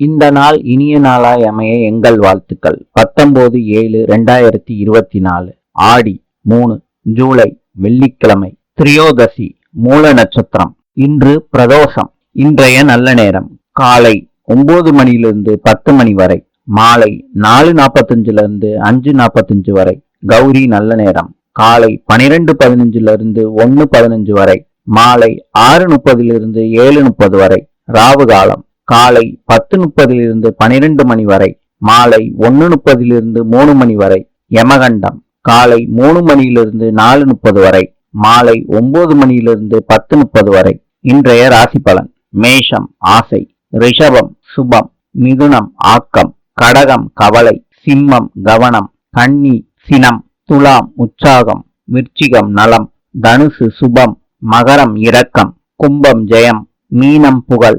இந்த நாள் இனிய நாளாய் அமைய எங்கள் வாழ்த்துக்கள். பத்தொன்பது ஏழு ரெண்டாயிரத்தி இருபத்தி நாலு. ஆடி மூணு ஜூலை வெள்ளிக்கிழமை திரியோதசி மூல நட்சத்திரம். இன்று பிரதோஷம். இன்றைய நல்ல நேரம். காலை ஒன்பது மணியிலிருந்து பத்து மணி வரை. மாலை நாலு நாற்பத்தஞ்சுல இருந்து அஞ்சு நாற்பத்தஞ்சு வரை. கௌரி நல்ல நேரம். காலை பனிரெண்டு பதினஞ்சுல இருந்து ஒன்னு பதினஞ்சு வரை. மாலை ஆறு முப்பதிலிருந்து ஏழு முப்பது வரை. ராவு காலம் காலை பத்து முப்பதிலிருந்து பனிரெண்டு மணி வரை மாலை ஒன்னு முப்பதிலிருந்து மூணு மணி வரை யமகண்டம் காலை மூணு மணியிலிருந்து நாலு முப்பது வரை மாலை ஒன்பது மணியிலிருந்து பத்து முப்பது வரை. இன்றைய ராசி பலன் மேஷம் ஆசை ரிஷபம் சுபம் மிதுனம் ஆக்கம் கடகம் கவலை சிம்மம் கவனம் கன்னி சினம் துலாம் உற்சாகம் விருச்சிகம் நலம் தனுசு சுபம் மகரம் இரக்கம் கும்பம் ஜெயம் மீனம் புகழ்